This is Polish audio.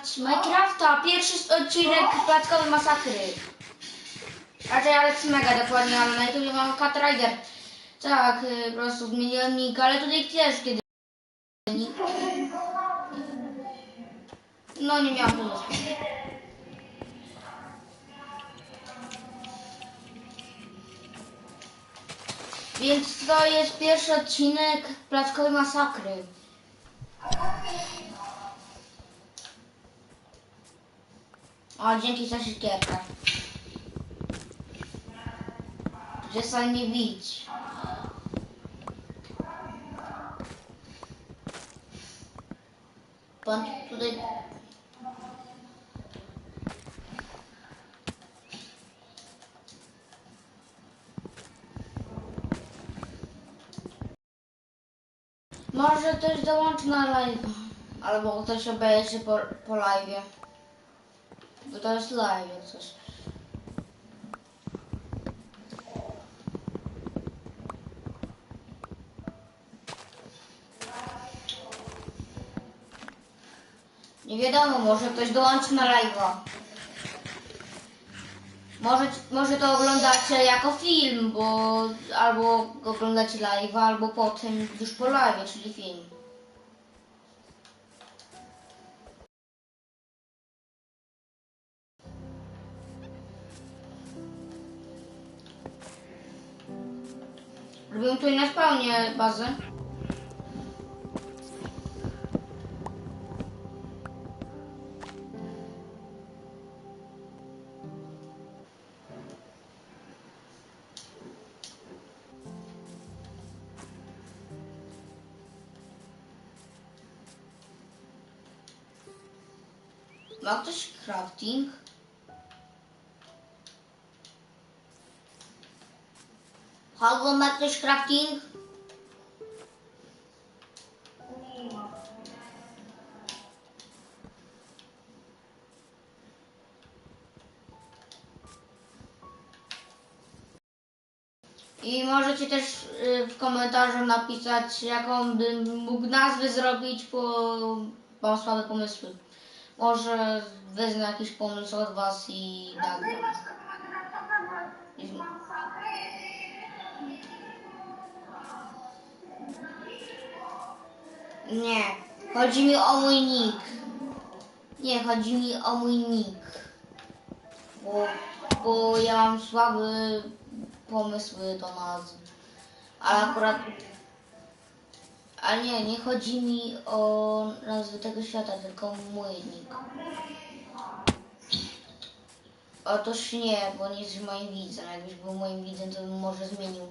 oglądać Minecrafta, pierwszy odcinek Plackowej Masakry. Raczej Alex Mega dokładnie, ale na YouTube mam Cat Rider. Tak, y, po prostu zmieniłem nick, ale tutaj też kiedy. No nie miałam pomysłu. Więc to jest pierwszy odcinek Plackowej Masakry. O, dzięki za siekierkę. Przestań mnie bić. Pan tutaj... Może ktoś dołączy na live. Albo ktoś obejrzy po, po live. Coś. Nie wiadomo, może ktoś dołączy na live'a. Może, może to oglądacie jako film, bo albo oglądacie live'a, albo potem już po live, czyli film. Robią tutaj na spawnie bazę. Ma ktoś crafting? Halo, ma crafting? I możecie też y, w komentarzu napisać, jaką bym mógł nazwę zrobić, bo mam słabe pomysły. Może wezmę jakiś pomysł od was i nagram. I- Nie, chodzi mi o mój nick. Nie, chodzi mi o mój nick. Bo, bo ja mam słabe pomysły do nazwy. Ale akurat... Ale nie, nie chodzi mi o nazwę tego świata, tylko mój nick. Otóż nie, bo nie jesteś moim widzem. Jakbyś był moim widzem, to bym może zmienił